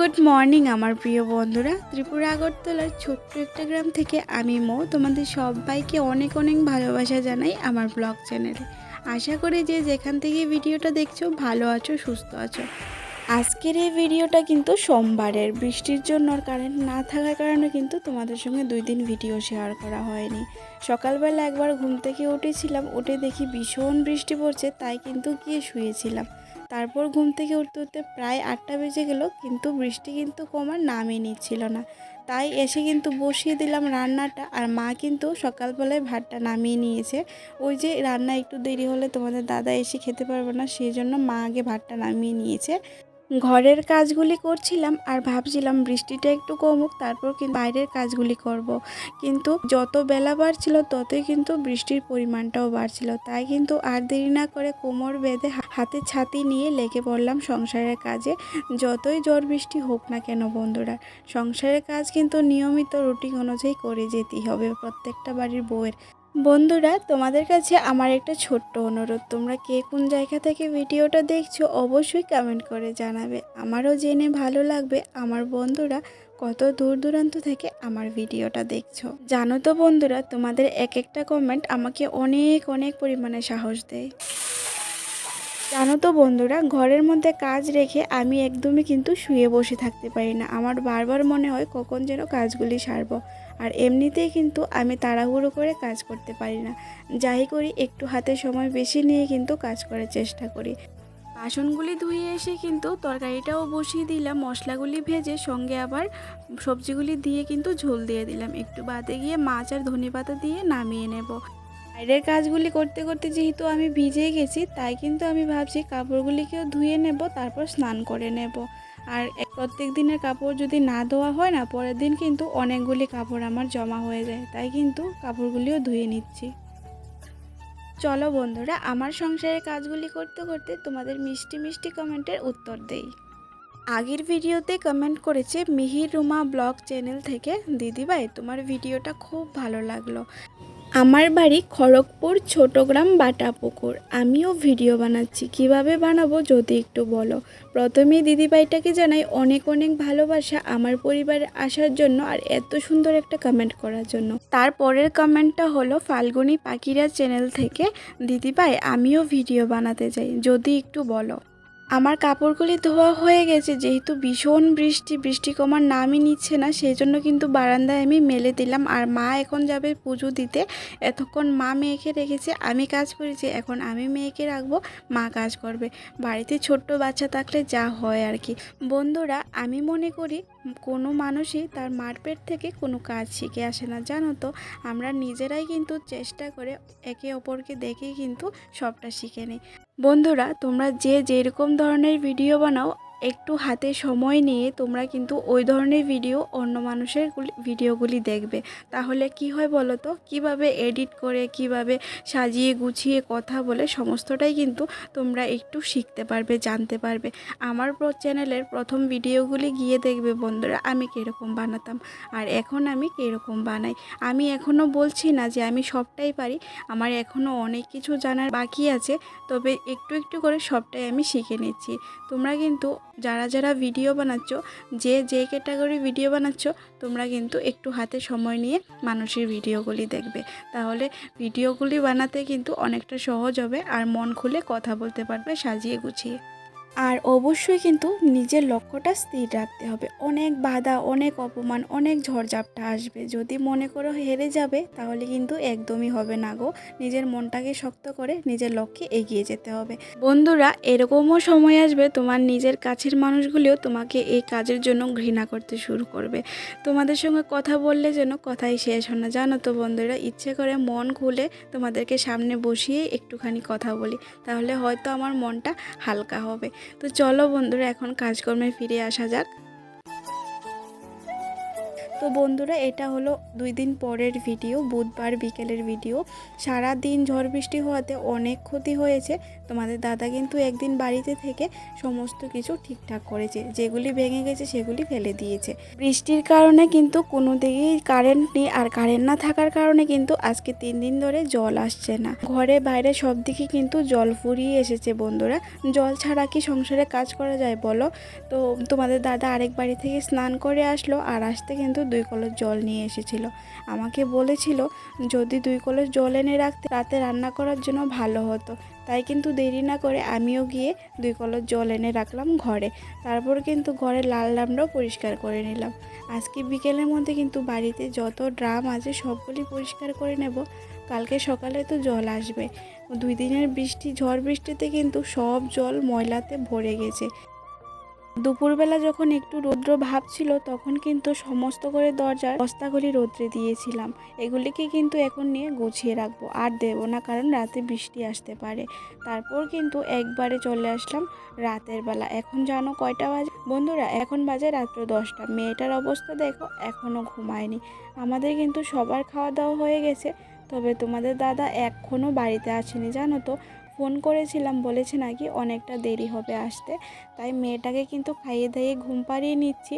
Good morning আমার প্রিয় বন্ধুরা। ত্রিপুরা আগরতলার ছোট্ট একটা গ্রাম থেকে আমি মো। তোমাদের সবাইকে অনেক অনেক ভালোবাসা জানাই আমার ব্লগ চ্যানেলে। আশা করি যে যেখান থেকে ভিডিওটা দেখছ, ভালো আছো, সুস্থ আছো। আজকের এই ভিডিওটা কিন্তু সোমবারের। বৃষ্টির জন্য কারেন্ট না থাকার কারণে কিন্তু তোমাদের সঙ্গে দুই দিন ভিডিও শেয়ার করা হয়নি। সকালবেলা একবার ঘুম থেকে উঠেছিলাম, উঠে দেখি ভীষণ বৃষ্টি পড়ছে, তাই কিন্তু গিয়ে শুয়েছিলাম। তারপর ঘুম থেকে উঠতে উঠতে প্রায় আটটা বেজে গেল, কিন্তু বৃষ্টি কিন্তু কমার নামই নিচ্ছিল না। তাই এসে কিন্তু বসিয়ে দিলাম রান্নাটা, আর মা কিন্তু সকালবেলায় ভাতটা নামিয়ে নিয়েছে। ওই যে রান্না একটু দেরি হলে তোমাদের দাদা এসে খেতে পারবে না, সেই জন্য মা আগে ভাতটা নামিয়ে নিয়েছে। ঘরের কাজগুলি করছিলাম আর ভাবছিলাম বৃষ্টিটা একটু কমুক, তারপর কিন্তু বাইরের কাজগুলি করব। কিন্তু যত বেলা বাড়ছিল, ততই কিন্তু বৃষ্টির পরিমাণটাও বাড়ছিল। তাই কিন্তু আর দেরি না করে কোমর বেঁধে হাতে ছাতি নিয়ে লেগে পড়লাম সংসারের কাজে। যতই ঝড় বৃষ্টি হোক না কেন বন্ধুরা, সংসারের কাজ কিন্তু নিয়মিত রুটিন অনুযায়ী করে যেতেই হবে প্রত্যেকটা বাড়ির বউয়ের। বন্ধুরা, তোমাদের কাছে আমার একটা ছোট্ট অনুরোধ। তোমরা কে কোন জায়গা থেকে ভিডিওটা দেখছ, অবশ্যই কমেন্ট করে জানাবে। আমারও জেনে ভালো লাগবে আমার বন্ধুরা কত দূর দূরান্ত থেকে আমার ভিডিওটা দেখছ। জানো তো বন্ধুরা, তোমাদের এক একটা কমেন্ট আমাকে অনেক অনেক পরিমাণে সাহস দেয়। জানো তো বন্ধুরা, ঘরের মধ্যে কাজ রেখে আমি একদমই কিন্তু শুয়ে বসে থাকতে পারি না। আমার বারবার মনে হয় কখন যেন কাজগুলি সারবো, আর এমনিতেই কিন্তু আমি তাড়াহুড়ো করে কাজ করতে পারি না। যাই করি, একটু হাতে সময় বেশি নিয়ে কিন্তু কাজ করার চেষ্টা করি। বাসনগুলি ধুয়ে এসে কিন্তু তরকারিটাও বসিয়ে দিলাম, মশলাগুলি ভেজে সঙ্গে আবার সবজিগুলি দিয়ে কিন্তু ঝোল দিয়ে দিলাম। একটু বাদে গিয়ে মাছ আর ধনে পাতা দিয়ে নামিয়ে নেব। বাইরের কাজগুলি করতে করতে যেহেতু আমি ভিজে গেছি, তাই কিন্তু আমি ভাবছি কাপড়গুলিকেও ধুয়ে নেব, তারপর স্নান করে নেব। আর প্রত্যেক দিনের কাপড় যদি না ধোয়া হয় না, পরের দিন কিন্তু অনেকগুলি কাপড় আমার জমা হয়ে যায়, তাই কিন্তু কাপড়গুলিও ধুয়ে নিচ্ছি। চলো বন্ধুরা, আমার সংসারের কাজগুলি করতে করতে তোমাদের মিষ্টি মিষ্টি কমেন্টের উত্তর দেই। আগের ভিডিওতে কমেন্ট করেছে, মিহির রুমা ব্লগ চ্যানেল থেকে, দিদিভাই, তোমার ভিডিওটা খুব ভালো লাগল। আমার বাড়ি খড়গপুর ছোটগ্রাম বাটাপুকুর। আমিও ভিডিও বানাচ্ছি। কীভাবে বানাবো যদি একটু বলো? প্রথমেই দিদিভাইটাকে জানাই অনেক অনেক ভালোবাসা আমার পরিবারে আসার জন্য আর এত সুন্দর একটা কমেন্ট করার জন্য। তারপরের কমেন্টটা হলো ফাল্গুনি পাখিরা চ্যানেল থেকে দিদিভাই আমিও ভিডিও বানাতে চাই। যদি একটু বলো। আমার কাপড়গুলি ধোয়া হয়ে গেছে, যেহেতু ভীষণ বৃষ্টি বৃষ্টি কমার নামই নিচ্ছে না সেই জন্য কিন্তু বারান্দায় আমি মেলে দিলাম। আর মা এখন যাবে পুজো দিতে। এতক্ষণ মা মেয়েকে রেখেছে, আমি কাজ করেছি, এখন আমি মেয়েকে রাখব, মা কাজ করবে। বাড়িতে ছোট্ট বাচ্চা থাকলে যা হয় আর কি। বন্ধুরা, আমি মনে করি কোনো মানুষই তার মারপেট থেকে কোনো কাজ শিখে আসে না, জানো তো? আমরা নিজেরাই কিন্তু চেষ্টা করে একে অপরকে দেখে কিন্তু সবটা শিখে নিই। বন্ধুরা, তোমরা যে যেরকম ধরনের ভিডিও বানাও একটু হাতে সময় নিয়ে তোমরা কিন্তু ওই ধরনের ভিডিও অন্য মানুষের গুলি- ভিডিওগুলি দেখবে। তাহলে কি হয় বলো তো কীভাবে এডিট করে, কীভাবে সাজিয়ে গুছিয়ে কথা বলে সমস্তটাই কিন্তু তোমরা একটু শিখতে পারবে, জানতে পারবে। আমার চ্যানেলের প্রথম ভিডিওগুলি গিয়ে দেখবে বন্ধুরা, আমি কীরকম বানাতাম আর এখন আমি কীরকম বানাই। আমি এখনও বলছি না যে আমি সবটাই পারি, আমার এখনও অনেক কিছু জানার বাকি আছে, তবে একটু একটু করে সবটাই আমি শিখে নিচ্ছি। তোমরা কিন্তু যারা যারা ভিডিও বানাচ্ছ, যে যে ক্যাটাগরি ভিডিও বানাচ্ছ, তোমরা কিন্তু একটু হাতে সময় নিয়ে মানুষের ভিডিওগুলি দেখবে। তাহলে ভিডিওগুলি বানাতে কিন্তু অনেকটা সহজ হবে, আর মন খুলে কথা বলতে পারবে সাজিয়ে গুছিয়ে। আর অবশ্যই কিন্তু নিজের লক্ষ্যটা স্থির রাখতে হবে। অনেক বাধা, অনেক অপমান, অনেক ঝড়ঝাপটা আসবে। যদি মনে করো হেরে যাবে, তাহলে কিন্তু একদমই হবে না গো। নিজের মনটাকে শক্ত করে নিজের লক্ষ্যে এগিয়ে যেতে হবে। বন্ধুরা, এরকমও সময় আসবে তোমার নিজের কাছের মানুষগুলিও তোমাকে এই কাজের জন্য ঘৃণা করতে শুরু করবে। তোমাদের সঙ্গে কথা বললে যেন কথাই শেষ হয় না। জানো তো বন্ধুরা, ইচ্ছে করে মন খুলে তোমাদেরকে সামনে বসিয়ে একটুখানি কথা বলি। তাহলে হয়তো আমার মনটা হালকা হবে। তো চলো বন্ধুরা, এখন কাজকর্মে ফিরে আসা যাক। তো বন্ধুরা, এটা হলো দুই দিন পরের ভিডিও, বুধবার বিকেলের ভিডিও। সারা দিন ঝড় বৃষ্টি হওয়াতে অনেক ক্ষতি হয়েছে তোমাদের দাদা কিন্তু একদিন বাড়িতে থেকে সমস্ত কিছু ঠিকঠাক করেছে। যেগুলি ভেঙে গেছে সেগুলি ফেলে দিয়েছে। বৃষ্টির কারণে কিন্তু কোনো দিকেই কারেন্ট নেই আর কারেন্ট না থাকার কারণে কিন্তু আজকে তিন দিন ধরে জল আসছে না। ঘরে বাইরে সব দিকে কিন্তু জল ফুরিয়ে এসেছে বন্ধুরা। জল ছাড়া কি সংসারে কাজ করা যায় বলো? তো তোমাদের দাদা আরেক বাড়ি থেকে স্নান করে আসলো আর আসতে কিন্তু দুই কলস জল নিয়ে এসেছিল। আমাকে বলেছিল, যদি দুই কলস জল এনে রাখতে রাতে রান্না করার জন্য ভালো হতো। তাই কিন্তু দেরি না করে আমিও গিয়ে দুই কলর জল এনে রাখলাম ঘরে। তারপর কিন্তু ঘরে লাল ড্রামটাও পরিষ্কার করে নিলাম। আজকে বিকেলের মধ্যে কিন্তু বাড়িতে যত ড্রাম আছে সবগুলি পরিষ্কার করে নেব। কালকে সকালে তো জল আসবে। দুই দিনের বৃষ্টি, ঝড় বৃষ্টিতে কিন্তু সব জল ময়লাতে ভরে গেছে। দুপুরবেলা যখন একটু রৌদ্র ভাব ছিল, তখন কিন্তু সমস্ত করে দরজার বস্তাগুলি রৌদ্রে দিয়েছিলাম। এগুলিকে কিন্তু এখন নিয়ে গুছিয়ে রাখব। আর দেবো না, কারণ রাতে বৃষ্টি আসতে পারে। তারপর কিন্তু একবারে চলে আসলাম রাতের বেলা। এখন জানো কয়টা বাজে? বন্ধুরা, এখন বাজে রাত্র দশটা। মেয়েটার অবস্থা দেখো এখনও ঘুমায়নি। আমাদের কিন্তু সবার খাওয়া দাওয়া হয়ে গেছে। তবে তোমাদের দাদা এখনও বাড়িতে আসেনি, জানো তো? ফোন করেছিলাম, বলেছে নাকি অনেকটা দেরি হবে আসতে। তাই মেয়েটাকে কিন্তু খাইয়ে দাইয়ে ঘুম পাড়িয়ে নিচ্ছি।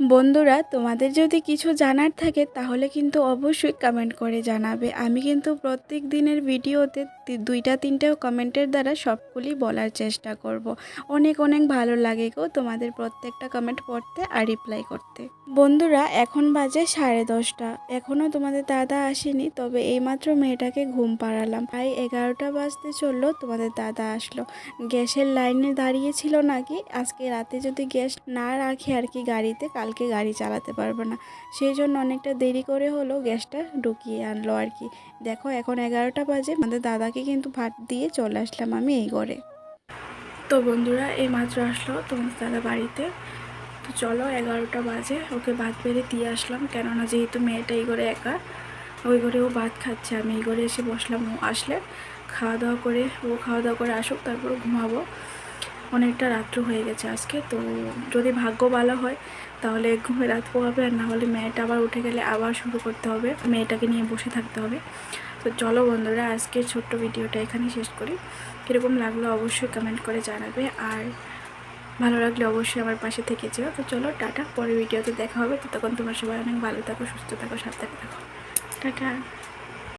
বন্ধুরা, তোমাদের যদি কিছু জানার থাকে, তাহলে কিন্তু অবশ্যই কমেন্ট করে জানাবে। আমি কিন্তু প্রত্যেক দিনের ভিডিওতে দুইটা তিনটেও কমেন্টের দ্বারা সবগুলি বলার চেষ্টা করব। অনেক অনেক ভালো লাগে গো তোমাদের প্রত্যেকটা কমেন্ট পড়তে আর রিপ্লাই করতে। বন্ধুরা, এখন বাজে সাড়ে দশটা। এখনও তোমাদের দাদা আসেনি, তবে এইমাত্র মেয়েটাকে ঘুম পাড়ালাম। প্রায় এগারোটা বাজতে চলল, তোমাদের দাদা আসলো। গ্যাসের লাইনে দাঁড়িয়েছিল নাকি? আজকে রাতে যদি গ্যাস না রাখে আর কি গাড়িতে কালকে গাড়ি চালাতে পারবে না। সেই জন্য অনেকটা দেরি করে হলো গ্যাসটা ঢুকিয়ে আনলো আর কি। দেখো এখন এগারোটা বাজে, আমাদের দাদাকে কিন্তু ভাত দিয়ে চলে আসলাম আমি এই ঘরে। তো বন্ধুরা, এই মাত্র আসলো তোমাদের দাদা বাড়িতে। তো চলো, এগারোটা বাজে, ওকে ভাত বেড়ে দিয়ে আসলাম। কেননা যেহেতু মেয়েটা এই ঘরে একা, ওই ঘরে ও ভাত খাচ্ছে। আমি এই ঘরে এসে বসলাম, ও আসলে। খাওয়া দাওয়া করে, ও খাওয়া দাওয়া করে আসুক, তারপর ঘুমাবো। অনেকটা রাত্র হয়ে গেছে আজকে, তো যদি ভাগ্য ভালো হয় তাহলে ঘুমে রাত পোহাবে আর না হলে মেয়েটা আবার উঠে গেলে আবার শুরু করতে হবে, মেয়েটাকে নিয়ে বসে থাকতে হবে। তো চলো বন্ধুরা, আজকের ছোট্ট ভিডিওটা এখানে শেষ করি। কীরকম লাগল অবশ্যই কমেন্ট করে জানাবে আর ভালো লাগলে অবশ্যই আমার পাশে থেকে যেও। তো চলো, টাটা, পরের ভিডিওতে দেখা হবে। তো ততক্ষণ তোমরা সবাই অনেক ভালো থাকো, সুস্থ থাকো, সাবধানে থাকো। টাটা।